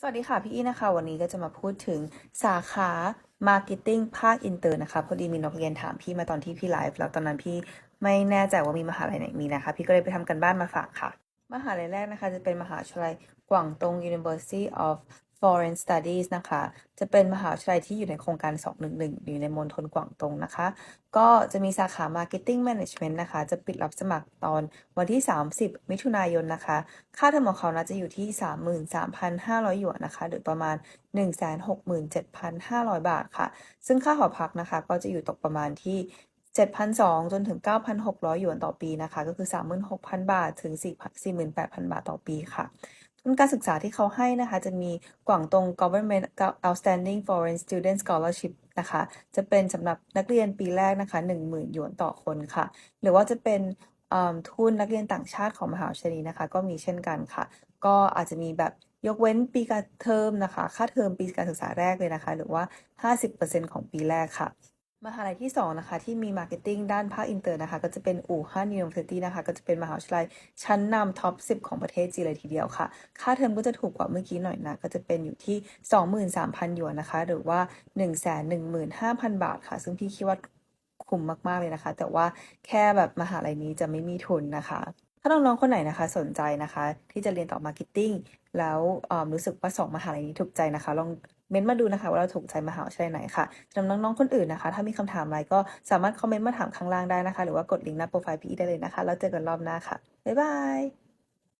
สวัสดีค่ะ พี่อี้นะคะ วันนี้ก็จะมาพูดถึงสาขา Marketing ภาคอินเตอร์นะคะ พอดีมีนักเรียนถามพี่มาตอนที่พี่ไลฟ์แล้วตอนนั้นพี่ไม่แน่ใจว่ามีมหาลัยไหนมีนะคะ พี่ก็เลยไปทำกันบ้านมาฝากค่ะ มหาลัยแรกนะคะ จะเป็นมหาวิทยาลัยกวางตง University of Foreign Studies นะคะ จะเป็นมหาวิทยาลัยที่อยู่ในโครงการ 211 อยู่ในมณฑลกวางตงนะคะ ก็จะมีสาขา Marketing Management นะคะ จะปิดรับสมัครตอนวันที่ 30 มิถุนายนนะคะ ค่าเทอมของเขานะจะอยู่ที่ 33,500 หยวนนะคะ หรือประมาณ 167,500 บาทค่ะ ซึ่งค่าหอพักนะคะ ก็จะอยู่ตกประมาณที่7,200 จนถึง 9,600 หยวนต่อปีนะคะ ก็คือ 36,000 บาท ถึง 48,000 บาทต่อปีค่ะ ทุนการศึกษาที่เขาให้นะคะ จะมีกวางตรง Government Outstanding Foreign Student Scholarship นะคะ จะเป็นสำหรับนักเรียนปีแรกนะคะ 10,000หยวนต่อคนค่ะ หรือว่าจะเป็นทุนนักเรียนต่างชาติของมหาวิทยาลัยนี้นะคะ ก็มีเช่นกันค่ะ ก็อาจจะมีแบบยกเว้นปีการเทอมนะคะ ค่าเทอมปีการศึกษาแรกเลยนะคะ หรือว่า 50%ของปีแรกค่ะ มหาลัยที่ 2 นะคะ ที่มีมาร์เก็ตติ้งด้านภาคอินเตอร์นะคะ ก็จะเป็นอู่ฮั่น University นะคะ ก็จะเป็นมหาวิทยาลัยชั้นนำท็อป 10 ของประเทศจีนเลยทีเดียวค่ะ ค่าเทอมก็จะถูกกว่าเมื่อกี้หน่อยนะ ก็จะเป็นอยู่ที่ 23,000หยวนนะคะ หรือว่า 115,000 บาทค่ะ ซึ่งพี่คิดว่าคุ้มมากๆเลยนะคะ แต่ว่าแค่แบบมหาลัยนี้จะไม่มีทุนนะคะถ้าน้องๆคนไหนนะคะสนใจนะคะ ที่จะเรียนต่อมาร์เก็ตติ้งแล้วรู้สึกว่าสองมหาลัยนี้ถูกใจนะคะ ลอง เม้นต์มาดูนะคะ ว่าเราถูกใจมหาวิทยาลัยไหนค่ะสำหรับน้องๆคนอื่นนะคะ ถ้ามีคำถามอะไรก็สามารถคอมเมนต์มาถามข้างล่างได้นะคะ หรือว่ากดลิงก์หน้าโปรไฟล์พี่ได้เลยนะคะ แล้วเจอกันรอบหน้าค่ะ บ๊ายบาย